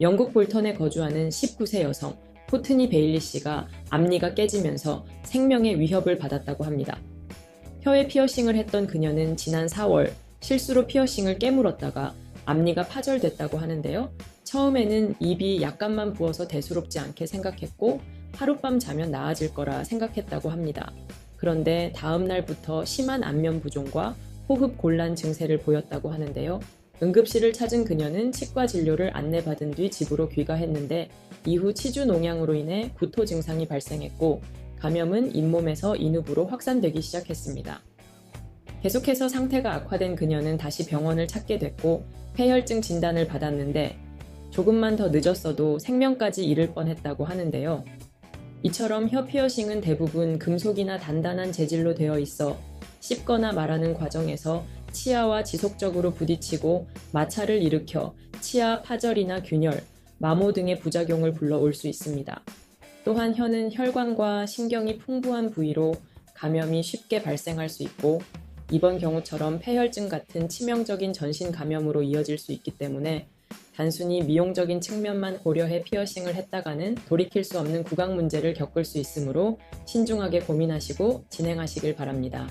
영국 볼턴에 거주하는 19세 여성 포트니 베일리 씨가 앞니가 깨지면서 생명의 위협을 받았다고 합니다. 혀에 피어싱을 했던 그녀는 지난 4월 실수로 피어싱을 깨물었다가 앞니가 파절됐다고 하는데요. 처음에는 입이 약간만 부어서 대수롭지 않게 생각했고 하룻밤 자면 나아질 거라 생각했다고 합니다. 그런데 다음 날부터 심한 안면 부종과 호흡 곤란 증세를 보였다고 하는데요. 응급실을 찾은 그녀는 치과 진료를 안내받은 뒤 집으로 귀가했는데 이후 치주 농양으로 인해 구토 증상이 발생했고 감염은 잇몸에서 인후부로 확산되기 시작했습니다. 계속해서 상태가 악화된 그녀는 다시 병원을 찾게 됐고 폐혈증 진단을 받았는데 조금만 더 늦었어도 생명까지 잃을 뻔했다고 하는데요. 이처럼 혀 피어싱은 대부분 금속이나 단단한 재질로 되어 있어 씹거나 말하는 과정에서 치아와 지속적으로 부딪히고 마찰을 일으켜 치아 파절이나 균열, 마모 등의 부작용을 불러올 수 있습니다. 또한 혀는 혈관과 신경이 풍부한 부위로 감염이 쉽게 발생할 수 있고 이번 경우처럼 폐혈증 같은 치명적인 전신 감염으로 이어질 수 있기 때문에 단순히 미용적인 측면만 고려해 피어싱을 했다가는 돌이킬 수 없는 구강 문제를 겪을 수 있으므로 신중하게 고민하시고 진행하시길 바랍니다.